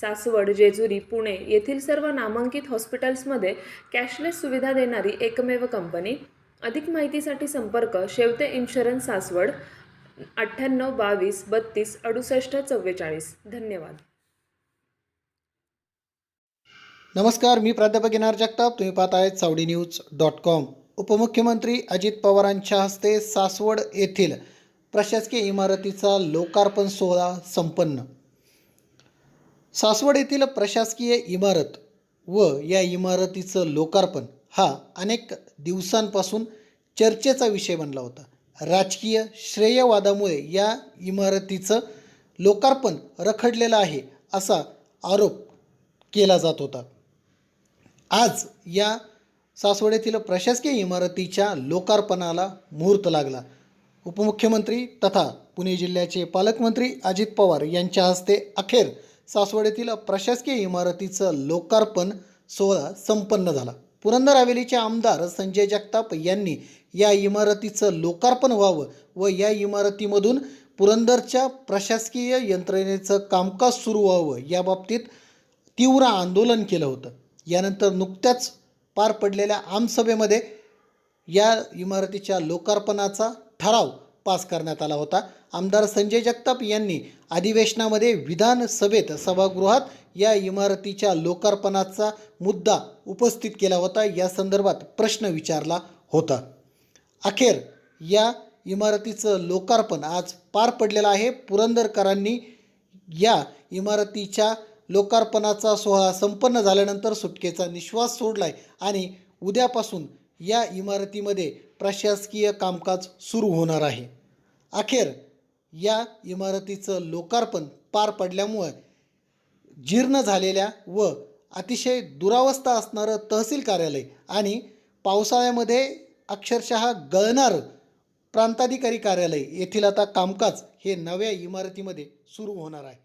सासवड जेजुरी पुणे येथील सर्व नामांकित हॉस्पिटल्समध्ये कॅशलेस सुविधा देणारी एकमेव कंपनी. अधिक माहितीसाठी संपर्क शेवते इन्शुरन्स सासवड अठ्ठ्याण्णव बावीस बत्तीस अडुसष्ट चव्वेचाळीस. धन्यवाद. नमस्कार मी प्राध्यापक येणार जगताप. तुम्ही पाहत आहेत सावडी न्यूज डॉट कॉम. उपमुख्यमंत्री अजित पवारांच्या हस्ते सासवड येथील प्रशासकीय इमारतीचा लोकार्पण सोहळा संपन्न. सासवड येथील प्रशासकीय इमारत व या इमारतीचं लोकार्पण हा अनेक दिवसांपासून चर्चेचा विषय बनला होता. राजकीय श्रेयवादामुळे या इमारतीचं लोकार्पण रखडलेलं आहे असा आरोप केला जात होता. आज या सासवड प्रशासकीय इमारतीच्या लोकार्पणाला मुहूर्त लागला. उपमुख्यमंत्री तथा पुणे जिल्ह्याचे पालकमंत्री अजित पवार यांच्या हस्ते अखेर सासवड येथील प्रशासकीय इमारतीचं लोकार्पण सोहळा संपन्न झाला. पुरंदर हवेलीचे आमदार संजय जगताप यांनी या इमारतीचं लोकार्पण व्हावं व या इमारतीमधून पुरंदरच्या प्रशासकीय यंत्रणेचं कामकाज सुरू व्हावं याबाबतीत तीव्र आंदोलन केलं होतं. यानंतर नुकत्याच पार पडलेल्या आमसभेमध्ये या इमारतीच्या लोकार्पणाचा ठराव पास करण्यात आला होता. आमदार संजय जगताप यांनी अधिवेशनामध्ये विधानसभेत सभागृहात या इमारतीच्या लोकार्पणाचा मुद्दा उपस्थित केला होता. या संदर्भात प्रश्न विचारला होता. अखेर या इमारतीचं लोकार्पण आज पार पडलेलं आहे. पुरंदरकरांनी या इमारतीच्या लोकार्पणाचा सोहळा संपन्न झाल्यानंतर सुटकेचा निश्वास सोडलाय आणि उद्यापासून या इमारतीमध्ये प्रशासकीय कामकाज सुरू होणार आहे. अखेर या इमारतीचं लोकार्पण पार पडल्यामुळे जीर्ण झालेल्या व अतिशय दुरावस्था असणारं तहसील कार्यालय आणि पावसाळ्यामध्ये अक्षरशः गळणारं प्रांताधिकारी कार्यालय येथील आता कामकाज हे नव्या इमारतीमध्ये सुरू होणार आहे.